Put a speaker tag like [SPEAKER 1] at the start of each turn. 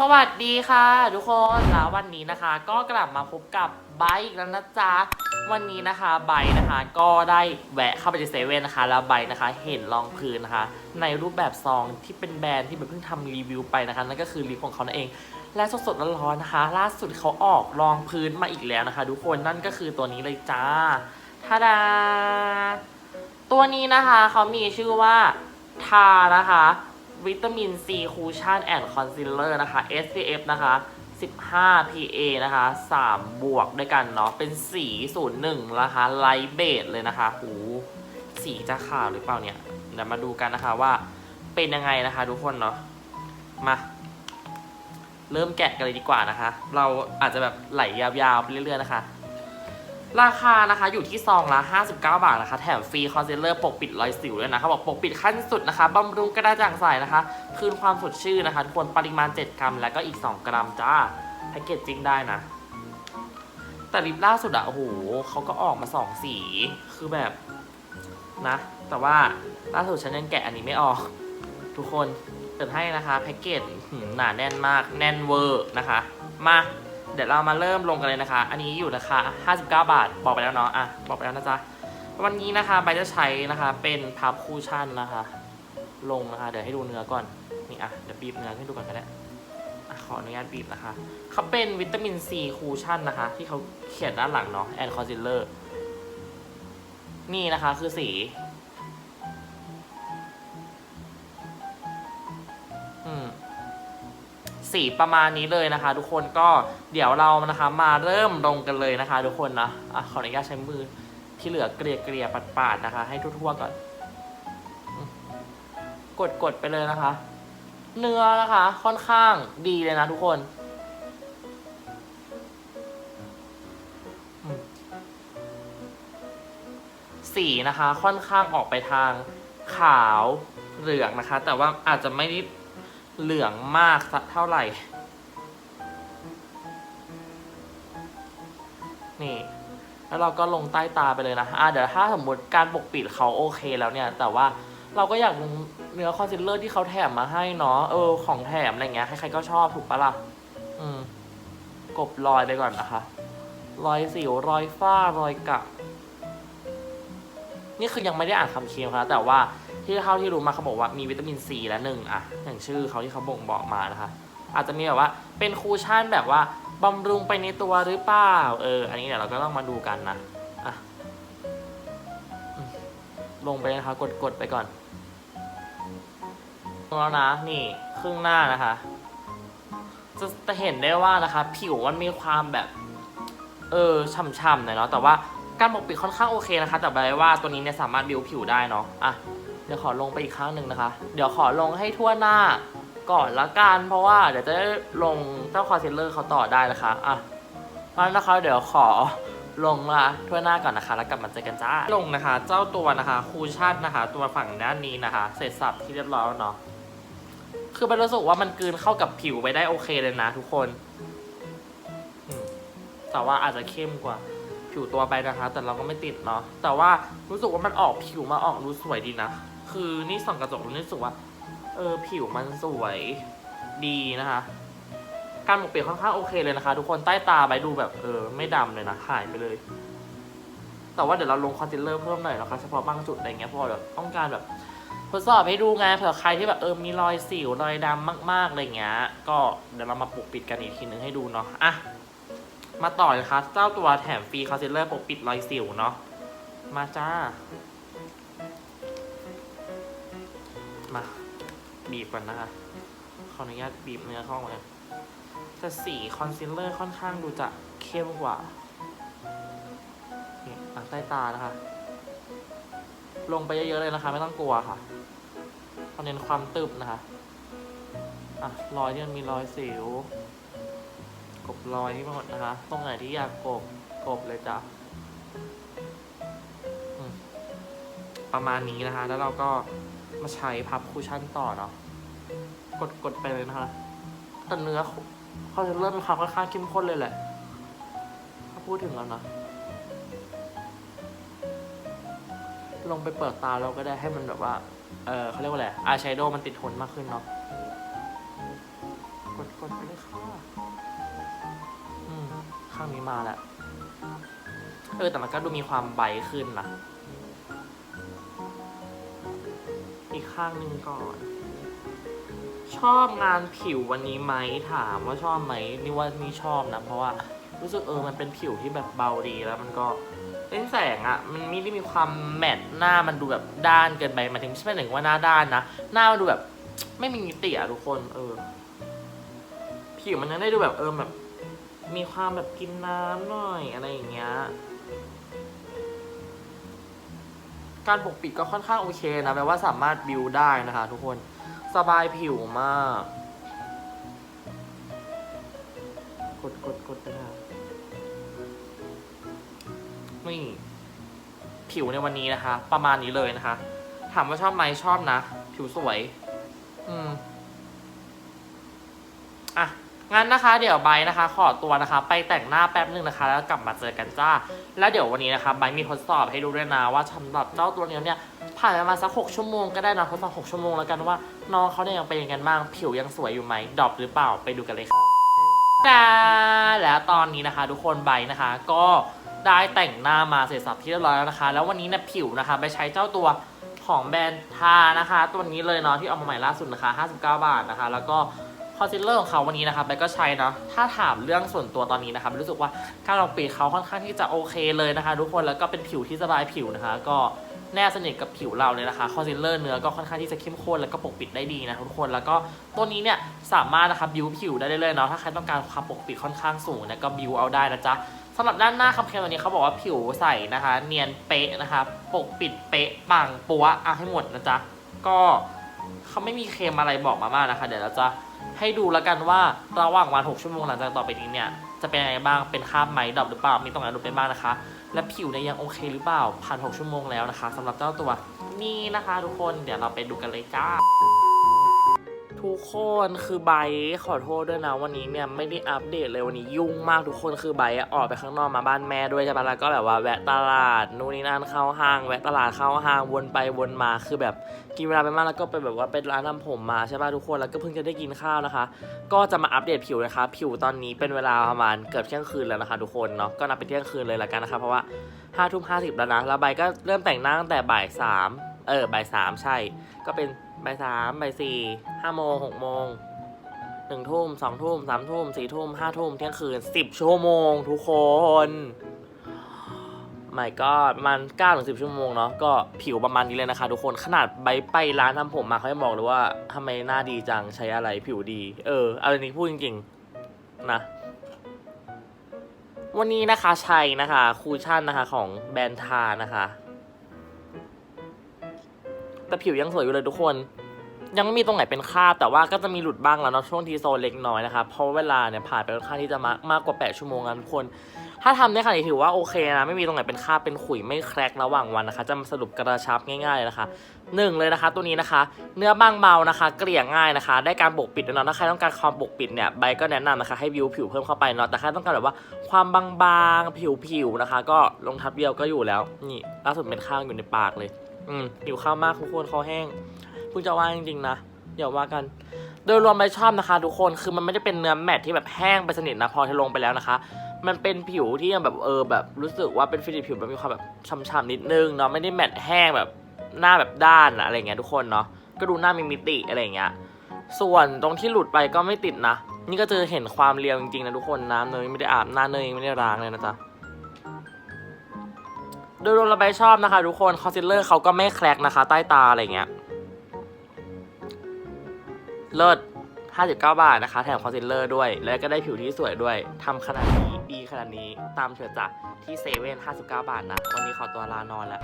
[SPEAKER 1] สวัสดีค่ะ ทุกคนแล้ววันนี้นะคะ ก็กลับมาพบกับไบค์อีกแล้วนะจ๊ะวันนี้นะคะไบค์นะคะ ก็ได้แวะเข้าไปในเซเว่นนะคะ แล้วไบค์นะคะ เห็นรองพื้นนะคะ ในรูปแบบซองที่เป็นแบรนด์ที่แบบเพิ่งทำรีวิวไปนะคะนั่นก็คือลิปของเขานั่นเอง และสดๆร้อนๆนะคะ ล่าสุดเขาออกรองพื้นมาอีกแล้วนะคะ ทุกคนนั่นก็คือตัวนี้เลยจ้าทาดาตัวนี้นะคะเขามีชื่อว่าทานะคะ วิตามินซีคูชั่นแอนด์คอนซีลเลอร์นะคะ SPF นะคะ 15 PA นะคะ 3 บวกด้วยกันเนาะ เป็นสี 01 นะคะ ไลท์เบจเลยนะคะหูสีจะขาวหรือเปล่าเนี่ย เดี๋ยวมาดูกันนะคะว่าเป็นยังไงนะคะทุกคนเนาะ มา เริ่มแกะกันเลยดีกว่านะคะ เราอาจจะแบบไหลยาวๆไปเรื่อยๆนะคะ ราคานะคะอยู่ที่ซองละ59 บาทนะคะ แถมฟรีคอนซีลเลอร์ปกปิดรอยสิวด้วยนะเขาบอกปกปิดขั้นสุดนะคะบำรุงกระจ่างใสนะคะ คืนความสดชื่นนะคะทุกคนปริมาณ 7 กรัม แล้วก็อีก 2 กรัมจ้าแพคเกจจิ้งได้นะ แต่ลิปล่าสุดอะโอ้โหเขาก็ออกมา 2 สี คือแบบนะ แต่ว่าล่าสุดฉันยังแกะอันนี้ไม่ออก ทุกคนเปิดให้นะคะแพ็กเกจหืมหนาแน่นมากแน่นเวอร์นะคะ มา เดี๋ยวเรามาเริ่มลงกันเลยนะคะ อันนี้อยู่ราคา59 บาท บอกไปแล้วเนาะ อะ บอกไปแล้วนะจ๊ะ วันนี้นะคะใบจะใช้นะคะเป็นพับคูชั่นนะคะ ลงนะคะ เดี๋ยวให้ดูเนื้อก่อน นี่อะ เดี๋ยวบีบเนื้อให้ดูก่อนก็ได้อะขออนุญาตบีบนะคะ เขาเป็นวิตามินซีคูชั่นนะคะ ที่เขาเขียนด้านหลังเนาะแอนคอนซีลเลอร์ นี่นะคะคือสี สีประมาณนี้เลยนะคะ ทุกคนก็เดี๋ยวเรานะคะมาเริ่มลงกันเลยนะคะ ทุกคนนะอะขออนุญาตใช้มือที่เหลือเกลี่ยเกลี่ยปัดปาดๆนะคะ ให้ทั่วๆก่อน กดกดไปเลยนะคะ เนื้อนะคะค่อนข้างดีเลยนะทุกคนสีนะคะค่อนข้างออกไปทางขาวเหลืองนะคะ แต่ว่าอาจจะไม่ได้ เหลืองมากสักเท่าไหร่ นี่ แล้วเราก็ลงใต้ตาไปเลยนะอะเดี๋ยวถ้าสมมติการปกปิดเขาโอเคแล้วเนี่ย แต่ว่าเราก็อยากลงเนื้อคอนซีลเลอร์ที่เขาแถมมาให้เนาะ เออ ของแถมอะไรเงี้ย ใครๆก็ชอบถูกปะล่ะ อืม กบรอยไปก่อนนะคะ รอยสิว รอยฝ้า รอยกะ นี่คือยังไม่ได้อ่านคำเคียมค่ะแต่ว่า ที่เท่าที่รู้มาเขาบอกว่ามีวิตามินซีและหนึ่งอะอย่างชื่อเขาที่เขาบ่งบอกมานะคะ อาจจะมีแบบว่าเป็นคูชั่นแบบว่าบำรุงไปในตัวหรือเปล่าเออ อันนี้เดี๋ยวเราก็ต้องมาดูกันนะอะลงไปนะคะกดกดไปก่อนลงแล้วนะนี่ครึ่งหน้านะคะ จะจะเห็นได้ว่านะคะ ผิวมันมีความแบบเออช่ำๆหน่อยเนาะแต่ว่าการปกปิดค่อนข้างโอเคนะคะ แต่ใบว่าตัวนี้เนี่ยสามารถบิวผิวได้เนาะอะ เดี๋ยวขอลงไปอีกครั้งหนึ่งนะคะ เดี๋ยวขอลงให้ทั่วหน้าก่อนละกัน เพราะว่าเดี๋ยวจะลงเจ้าคอนซีลเลอร์เขาต่อได้นะคะอะเพราะนั้นนะคะเดี๋ยวขอลงละทั่วหน้าก่อนนะคะ แล้วกลับมาเจอกันจ้าลงนะคะ เจ้าตัวนะคะคูชั่นนะคะ ตัวฝั่งด้านนี้นะคะ เสร็จสับที่เรียบร้อยแล้วเนาะคือใบรู้สึกว่ามันกลืนเข้ากับผิวไปได้โอเคเลยนะทุกคนแต่ว่าอาจจะเข้มกว่าผิวตัวไปนะคะ แต่เราก็ไม่ติดเนาะแต่ว่ารู้สึกว่ามันออกผิวมาออกดูสวยดีนะ คือนี่ส่องกระจกแล้วรู้สึกว่า เออผิวมันสวยดีนะคะ การหมกเปียกค่อนข้างโอเคเลยนะคะ ทุกคนใต้ตาไปดูแบบเออไม่ดำเลยนะหายไปเลย แต่ว่าเดี๋ยวเราลงคอนซีลเลอร์เพิ่มหน่อยนะคะเฉพาะบางจุดอะไรเงี้ยเพราะว่าแบบต้องการแบบทดสอบให้ดูไงเผื่อใครที่แบบเออมีรอยสิวรอยดำมากๆอะไรเงี้ย ก็เดี๋ยวเรามาปกปิดกันอีกทีนึงให้ดูเนาะอะมาต่อเลยครับเจ้าตัวแถมฟรีคอนซีลเลอร์ปกปิดรอยสิวเนาะมาจ้า มา บีบก่อนนะคะขออนุญาตบีบเนื้อเข้ามาแต่สีคอนซีลเลอร์ค่อนข้างดูจะเข้มกว่านี่อะใต้ตานะคะ ลงไปเยอะๆเลยนะคะ ไม่ต้องกลัวค่ะเขาเน้นความตึบนะคะอะรอยที่มันมีรอยสิว กบรอยที่หมดนะคะ ตรงไหนที่อยากกบกบเลยจ้ะประมาณนี้นะคะ แล้วเราก็ มาใช้พับคูชั่นต่อเนาะกดกดไปเลยนะคะแต่เนื้อเขาจะเริ่มมีความค่อนข้างเข้มข้นเลยแหละ ถ้าพูดถึงแล้วนะ ลงไปเปิดตาเราก็ได้ให้มันแบบว่า เออเขาเรียกว่าอะไรอายแชโดว์มันติดทนมากขึ้นเนาะกดกดไปเลยค่ะอืม ข้างนี้มาแล้ว เออ แต่มันก็ดูมีความใบขึ้นนะ อีกข้างหนึ่งก่อน ชอบงานผิววันนี้ไหมถามว่าชอบไหมนี่ว่านี่ชอบนะ เพราะว่ารู้สึกเออมันเป็นผิวที่แบบเบาดีแล้วมันก็เล่นแสงอะ่ะมันไม่ได้มีความแมตต์หน้ามันดูแบบด้านเกินไปมาถึงไม่ใช่หมายถึงว่าหน้าด้านนะหน้ามันดูแบบไม่มีมิติอะทุกคนเออ ผิวมันยังได้ดูแบบเออแบบ มีความแบบกินน้ำหน่อยอะไรอย่างเงี้ย การปกปิดก็ค่อนข้างโอเคนะแปลว่าสามารถบิวได้นะคะ ทุกคนสบายผิวมาก กดกดกดไปนะนี่ผิวในวันนี้นะคะ ประมาณนี้เลยนะคะ ถามว่าชอบไหมชอบนะ ผิวสวย อืม อะ งั้นนะคะเดี๋ยวไบร์นะคะ ขอตัวนะคะ ไปแต่งหน้าแป๊บนึงนะคะ แล้วกลับมาเจอกันจ้า แล้วเดี๋ยววันนี้นะคะไบร์มีทดสอบให้ดูด้วยนะว่าสำหรับเจ้าตัวนี้เนี่ยผ่านประมาณสักหกชั่วโมงก็ได้นะทดสอบหกชั่วโมงแล้วกันว่าน้องเขาเนี่ยยังเป็นยังไงบ้างผิวยังสวยอยู่ไหมดรอปหรือเปล่าไปดูกันเลยค่ะจ้าแล้วตอนนี้นะคะ ทุกคนไบร์นะคะ ก็ได้แต่งหน้ามาเสร็จสับที่เรียบร้อยแล้วนะคะ แล้ววันนี้เนี่ยผิวนะคะ ไปใช้เจ้าตัวของแบรนด์ทานะคะ ตัวนี้เลยเนาะที่เอามาใหม่ล่าสุดนะคะ 59 บาทนะคะ แล้วก็ คอนซีลเลอร์ของเขาวันนี้นะครับแบก็ใช้เนาะถ้าถามเรื่องส่วนตัวตอนนี้นะครับรู้สึกว่าการลองปีดเขาค่อนข้างที่จะโอเคเลยนะคะ ทุกคนแล้วก็เป็นผิวที่สบายผิวนะคะ ก็แนบสนิทกับผิวเราเลยนะคะคอนซีลเลอร์เนื้อก็ค่อนข้างที่จะเข้มข้นแล้วก็ปกปิดได้ดีนะทุกคนแล้วก็ตัวนี้เนี่ยสามารถนะครับบิวผิวได้เลยๆเนาะถ้าใครต้องการความปกปิดค่อนข้างสูงเนี่ยก็บิวเอาได้นะจ๊ะสำหรับด้านหน้าคำเคลมตัวนี้เขาบอกว่าผิวใสนะคะ เนียนเป๊ะนะคะปกปิดเป๊ะปังปัวอะให้หมดนะจ๊ะก็เขาไม่มีเคลมอะไรบอกมามากนะคะ เดี๋ยวเราจะ ให้ดูแล้วกันว่าระหว่างวัน 6 ชั่วโมงหลังจากต่อไปนี้เนี่ย จะเป็นยังไงบ้าง เป็นคราบไหมดรอปหรือเปล่า มีตรงไหนหลุดไปบ้างนะคะ และผิวเนี่ยยังโอเคหรือเปล่า ผ่าน 6 ชั่วโมงแล้วนะคะสำหรับเจ้าตัวนี่นะคะ ทุกคน เดี๋ยวเราไปดูกันเลยจ้า ทุกคนคือไบขอโทษด้วยนะวันนี้เนี่ยไม่ได้อัปเดตเลยวันนี้ยุ่งมากทุกคนคือไบออกไปข้างนอกมาบ้านแม่ด้วยใช่ปะแล้วก็แบบว่าแวะตลาดนู่นนี่นั่นเข้าห้างแวะตลาดเข้าห้างวนไปวนมาคือแบบกินเวลาไปมากแล้วก็ไปแบบว่าไปร้านทำผมมาใช่ปะทุกคนแล้วก็เพิ่งจะได้กินข้าวนะคะ ก็จะมาอัปเดตผิวนะคะ ผิวตอนนี้เป็นเวลาประมาณเกือบเที่ยงคืนแล้วนะคะ ทุกคนเนาะก็นับเป็นเที่ยงคืนเลยละกันนะคะเพราะว่าห้าทุ่มห้าสิบแล้วนะแล้วใบก็เริ่มแต่งหน้าตั้งแต่บ่ายสามเออบ่ายสามใช่ ก็เป็น บ่ายสามบ่ายสี่ห้าโมงหกโมงหนึ่งทุ่มสองทุ่มสามทุ่มสี่ทุ่มห้าทุ่มเที่ยงคืนสิบชั่วโมงทุกคนไม่ก็ประมาณเก้าถึงสิบชั่วโมงเนาะก็ผิวประมาณนี้เลยนะคะ ทุกคนขนาดใบไปร้านทำผมมาเขายังบอกเลยว่าทำไมหน้าดีจังใช้อะไรผิวดี เออเอาอันนี้พูดจริงๆนะวันนี้นะคะใช้นะคะคูชั่นนะคะของแบรนด์ทานะคะ แต่ผิวยังสวยอยู่เลยทุกคน ยังไม่มีตรงไหนเป็นคราบแต่ว่าก็จะมีหลุดบ้างแล้วเนาะช่วงทีโซนเล็กน้อยนะคะเพราะเวลาเนี่ยผ่านไปค่อนข้างที่จะมากมากกว่า 8 ชั่วโมงนะทุกคน ถ้าทำได้ขนาดนี้ถือว่าโอเคนะไม่มีตรงไหนเป็นคราบเป็นขุยไม่แครกระหว่างวันนะคะ จะสรุปกระชับง่ายๆเลยนะคะหนึ่งเลยนะคะตัวนี้นะคะ เนื้อบางเบานะคะ เกลี่ยง่ายนะคะ ได้การปกปิดด้วยเนาะถ้าใครต้องการความปกปิดเนี่ยใบก็แนะนำนะคะให้วิวผิวเพิ่มเข้าไปเนาะแต่ใครต้องการแบบว่าความบางๆผิวๆนะคะ ก็ลงทับเดียวก็อยู่แล้วนี่ล่าสุดเป็นข้างอยู่ในปากเลย อืมหิวข้าวมากทุกคนคอแห้งเพิ่งจะว่าจริงๆนะอย่าว่ากัน โดยรวมไปชอบนะคะทุกคนคือมันไม่ได้เป็นเนื้อแมทที่แบบแห้งไปสนิทนะพอเทลงไปแล้วนะคะ มันเป็นผิวที่ยังแบบเออแบบรู้สึกว่าเป็นฟินิชผิวแบบมีความแบบช่ำๆนิดนึงเนาะไม่ได้แมทแห้งแบบหน้าแบบด้านอะไรเงี้ยทุกคนเนาะก็ดูหน้ามีมิติอะไรเงี้ยส่วนตรงที่หลุดไปก็ไม่ติดนะ นี่ก็เจะเห็นความเรียวจริงๆนะทุกคนน้ำเนยไม่ได้อาบหน้าเนยไม่ได้ล้างเลยนะจ๊ะ โดยรวมเราไปชอบนะคะทุกคนคอนซีลเลอร์เขาก็ไม่แคลกนะคะ ใต้ตาอะไรเงี้ยเลิศ59 บาทนะคะ แถมคอนซีลเลอร์ด้วย แล้วก็ได้ผิวที่สวยด้วยทำขนาดนี้ดีขนาดนี้ตามเถอะจ้ะที่เซเว่น59 บาทนะ วันนี้ขอตัวลานอนแล้ว